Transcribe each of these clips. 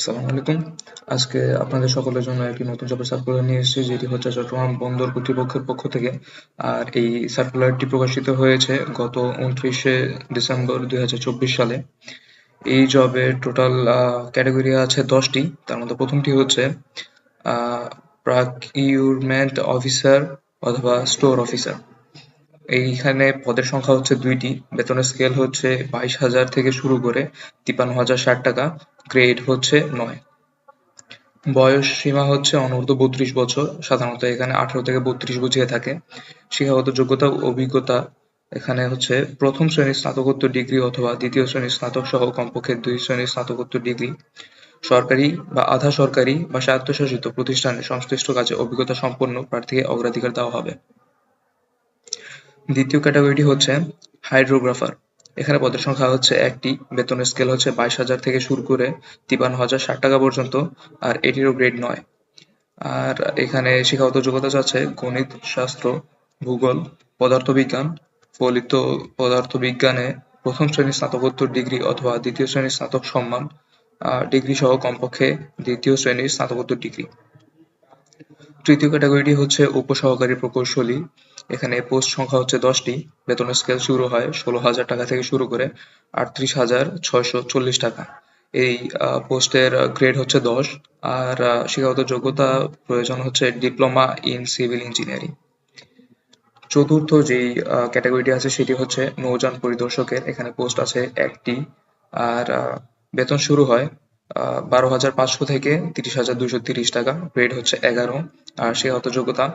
আসসালামু আলাইকুম। আজকে আপনাদের সকলের জন্য একটি নতুন জবের সার্কুলার নিয়ে এসেছি, যেটি হচ্ছে চট্টগ্রাম বন্দর কর্তৃপক্ষের পক্ষ থেকে। আর এই সার্কুলারটি প্রকাশিত হয়েছে গত উনত্রিশে ডিসেম্বর দুই হাজার চব্বিশ সালে। এই জবের টোটাল ক্যাটাগরি আছে দশটি। তার মধ্যে প্রথমটি হচ্ছে প্রাকিউরমেন্ট অফিসার অথবা স্টোর অফিসার এইখানে পদের সংখ্যা হচ্ছে দুইটি। বেতনের স্কেল হচ্ছে বাইশ হাজার থেকে শুরু করে তিপ্পান্ন হাজার ষাট টাকা। গ্রেড হচ্ছে নয়। বয়স সীমা হচ্ছে অনূর্ধ্ব বত্রিশ বছর। সাধারণত এখানে আঠারো থেকে বত্রিশ বুঝিয়ে থাকে। শিক্ষাগত যোগ্যতা, অভিজ্ঞতা এখানে হচ্ছে প্রথম শ্রেণির স্নাতকোত্তর ডিগ্রি অথবা দ্বিতীয় শ্রেণির স্নাতক সহ কমপক্ষে দুই শ্রেণির স্নাতকোত্তর ডিগ্রি। সরকারি বা আধা সরকারি বা স্বায়ত্তশাসিত প্রতিষ্ঠানে সংশ্লিষ্ট কাজে অভিজ্ঞতা সম্পন্ন প্রার্থীকে অগ্রাধিকার দেওয়া হবে। দ্বিতীয় ক্যাটাগরিটি হচ্ছে হাইড্রোগ্রাফার। এখানে পদের সংখ্যা হচ্ছে একটি বেতনের স্কেল হচ্ছে বাইশ হাজার থেকে শুরু করে তিপান্ন হাজার ষাট টাকা পর্যন্ত, আর এটিরও গ্রেড নয়। আর এখানে শিক্ষাগত যোগ্যতা যাচ্ছে গণিত শাস্ত্র ভূগোল, পদার্থবিজ্ঞান। ফলিত পদার্থবিজ্ঞানে প্রথম শ্রেণির স্নাতকোত্তর ডিগ্রি অথবা দ্বিতীয় শ্রেণির স্নাতক সম্মান ডিগ্রি সহ কমপক্ষে দ্বিতীয় শ্রেণির স্নাতকোত্তর ডিগ্রি। তৃতীয় ক্যাটাগরিটি হচ্ছে উপসহকারী প্রকৌশলী। এখানে পোস্ট সংখ্যা হচ্ছে দশটি। বেতনের স্কেল শুরু হয় ষোলো হাজার টাকা থেকে শুরু করে আটত্রিশ হাজার ছয়শো চল্লিশ টাকা। এই পোস্টের গ্রেড হচ্ছে দশ। আর শিক্ষাগত যোগ্যতা প্রয়োজন হচ্ছে ডিপ্লোমা ইন সিভিল ইঞ্জিনিয়ারিং। চতুর্থ যেই ক্যাটাগরিটি আছে সেটি হচ্ছে নৌযান পরিদর্শকের। এখানে পোস্ট আছে একটি। আর বেতন শুরু হয় বারো হাজার পাঁচশো থেকে তিরিশ হাজার দুশো তিরিশ টাকা। গ্রেড হচ্ছে এগারো। আর শিক্ষাগত যোগ্যতা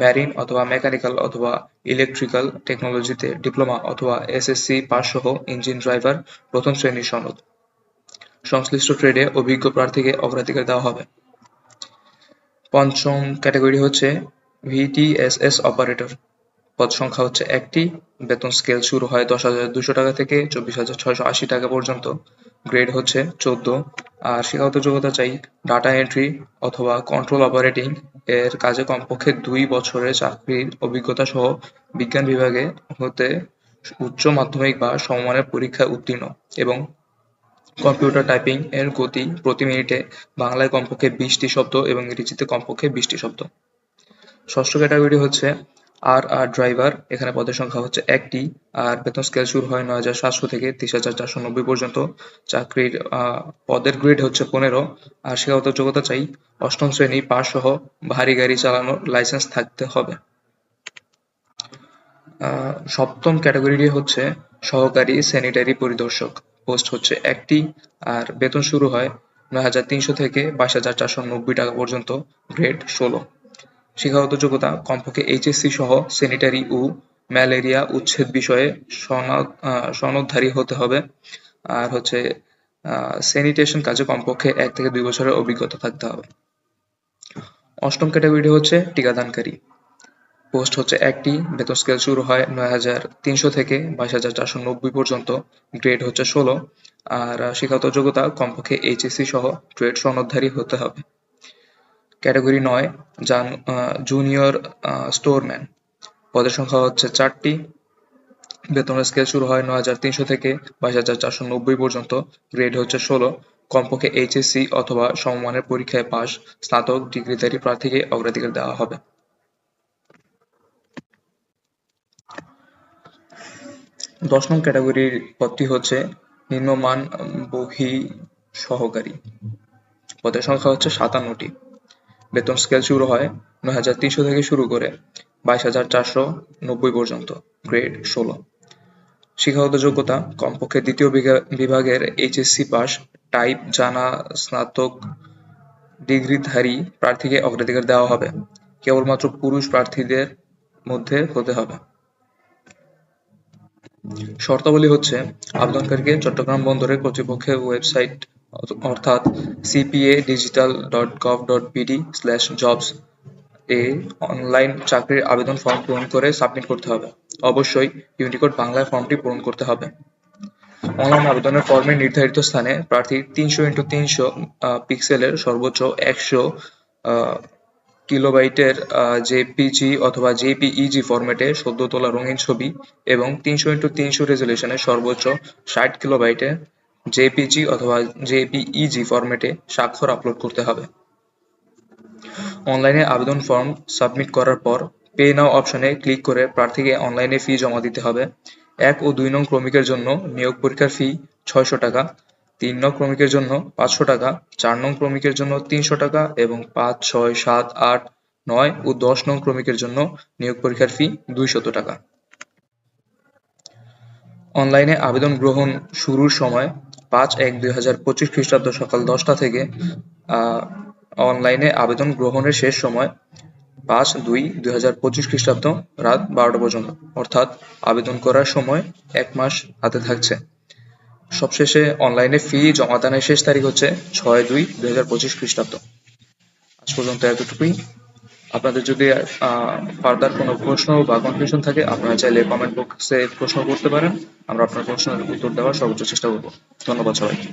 ম্যারিন অথবা মেকানিক্যাল অথবা ইলেকট্রিক্যাল টেকনোলজিতে ডিপ্লোমা অথবা এসএসসি পাস সহ ইঞ্জিন ড্রাইভার প্রথম শ্রেণির সনদ। সংশ্লিষ্ট ট্রেডে অভিজ্ঞ প্রার্থীকে অগ্রাধিকার দেওয়া হবে। পঞ্চম ক্যাটাগরি হচ্ছে ভিটিএসএস অপারেটর পদ সংখ্যা হচ্ছে একটি। বেতন স্কেল শুরু হয় দশ হাজার দুশো টাকা থেকে চব্বিশ হাজার ছয়শো আশি টাকা পর্যন্ত। গ্রেড হচ্ছে চোদ্দ। আর শিক্ষাগত যোগ্যতা চাই ডাটা এন্ট্রি অথবা কন্ট্রোল অপারেটিং এর কাজে কমপক্ষে দুই বছরের চাকরির অভিজ্ঞতা সহ বিজ্ঞান বিভাগে হতে উচ্চ মাধ্যমিক বা সমমানের পরীক্ষায় উত্তীর্ণ এবং কম্পিউটার টাইপিং এর গতি প্রতি মিনিটে বাংলায় কমপক্ষে বিশটি শব্দ এবং ইংরেজিতে কমপক্ষে বিশটি শব্দ। ষষ্ঠ ক্যাটাগরি হচ্ছে আর আর ড্রাইভার, এখানে পদের সংখ্যা হচ্ছে একটি, আর বেতন স্কেল শুরু হয় নয় হাজার সাতশো থেকে তিরিশ হাজার চারশো নব্বই পর্যন্ত। চাকরির পদের গ্রেড হচ্ছে পনেরো, আর শিক্ষাগত যোগ্যতা চাই অষ্টম শ্রেণি পাস সহ ভারী গাড়ি চালানোর লাইসেন্স থাকতে হবে। সপ্তম ক্যাটাগরিটি হচ্ছে সহকারী স্যানিটারি পরিদর্শক। পোস্ট হচ্ছে একটি, আর বেতন শুরু হয় নয় হাজার তিনশো থেকে বাইশ হাজার চারশো নব্বই টাকা পর্যন্ত গ্রেড ষোলো। শিক্ষাগত যোগ্যতা, কমপক্ষে এইচএসসি সহ স্যানিটারি ও ম্যালেরিয়া উচ্ছেদ বিষয়ে সনদ সনদধারী হতে হবে। আর হচ্ছে স্যানিটেশন কাজে কমপক্ষে এক থেকে দুই বছরের অভিজ্ঞতা থাকতে হবে। অষ্টম ক্যাটাগরিটি হচ্ছে টিকাদানকারী। পোস্ট হচ্ছে একটি, বেতন স্কেল শুরু হয় নয় হাজার তিনশো থেকে বাইশ হাজার চারশো নব্বই পর্যন্ত গ্রেড হচ্ছে ষোলো। আর শিক্ষাগত যোগ্যতা, কমপক্ষে এইচএসসি সহ ট্রেড সনদধারী হতে হবে। ক্যাটাগরি নয় যান জুনিয়র স্টোরম্যান পদের সংখ্যা হচ্ছে চারটি। বেতনের স্কেল শুরু হয় নয় হাজার তিনশো থেকে বাইশ হাজার চারশো নব্বই পর্যন্ত। গ্রেড হচ্ছে ষোলো। কমপক্ষে এইচএসসি অথবা সমমানের পরীক্ষায় পাশ স্নাতক ডিগ্রিধারী প্রার্থীকে অগ্রাধিকার দেওয়া হবে। দশ নং ক্যাটাগরির পদটি হচ্ছে নিম্নমান বহি সহকারী পদের সংখ্যা হচ্ছে সাতান্নটি। বেতন স্কেল শুরু হয় নয় হাজার তিনশো থেকে শুরু করে বাইশ হাজার চারশো নব্বই পর্যন্ত গ্রেড ষোলো। শিক্ষাগত যোগ্যতা, কমপক্ষে দ্বিতীয় বিভাগের এইচএসসি পাস টাইপ জানা, স্নাতক, ডিগ্রিধারী প্রার্থীকে অগ্রাধিকার দেওয়া হবে। কেবলমাত্র পুরুষ প্রার্থীদের মধ্যে হতে হবে। শর্তাবলী হচ্ছে, আবেদনকারীকে চট্টগ্রাম বন্দরের কর্তৃপক্ষের ওয়েবসাইট অর্থাৎ CPA digital dot gov dot BD slash jobs এ অনলাইন চাকরির আবেদন ফর্ম পূরণ করে সাবমিট করতে হবে। অবশ্যই ইউনিকোড বাংলায় ফর্মটি পূরণ করতে হবে। অনলাইন আবেদনের ফর্মের নির্ধারিত স্থানে প্রার্থী তিনশো ইন্টু তিনশো পিক্সেলের সর্বোচ্চ একশো কিলোবাইটের জেপিজি অথবা জেপিইজি ফরম্যাটে সদ্য তোলা রঙিন ছবি এবং তিনশো ইন্টু তিনশো রেজলিউশনের সর্বোচ্চ ষাট কিলোবাইটের জেপিজি অথবা জেপিইজি ফরম্যাটে স্বাক্ষর আপলোড করতে হবে। অনলাইনে আবেদন ফর্ম সাবমিট করার পর পে নাও অপশনে ক্লিক করে প্রার্থীকে অনলাইনে ফি জমা দিতে হবে। এক ও দুই নং ক্রমিকের জন্য নিয়োগ পরীক্ষার ফি ছয়শো টাকা, তিন নং ক্রমিকের জন্য পাঁচশো টাকা, চার নং ক্রমিকের জন্য তিনশো টাকা এবং পাঁচ, ছয়, সাত, আট, নয় ও দশ নং ক্রমিকের জন্য নিয়োগ পরীক্ষার ফি দুইশত টাকা। অনলাইনে আবেদন গ্রহণ শুরুর সময় পাঁচ এক দুই হাজার পঁচিশ খ্রিস্টাব্দ সকাল দশটা থেকে অনলাইনে আবেদন গ্রহণের শেষ সময় পাঁচ দুই দুই হাজার পঁচিশ খ্রিস্টাব্দ রাত বারোটা পর্যন্ত। অর্থাৎ আবেদন করার সময় এক মাস হাতে থাকছে। সবশেষে অনলাইনে ফি জমা জমাদানের শেষ তারিখ হচ্ছে ছয় দুই দুই হাজার পঁচিশ খ্রিস্টাব্দ। আজ পর্যন্ত এতটুকুই। আপনাদের যদি ফার্দার কোনো প্রশ্ন বা কনফিউশন থাকে, আপনারা চাইলে কমেন্ট বক্সে প্রশ্ন করতে পারেন। আমরা আপনার প্রশ্নের উত্তর দেওয়ার সর্বোচ্চ চেষ্টা করব। ধন্যবাদ সবাইকে।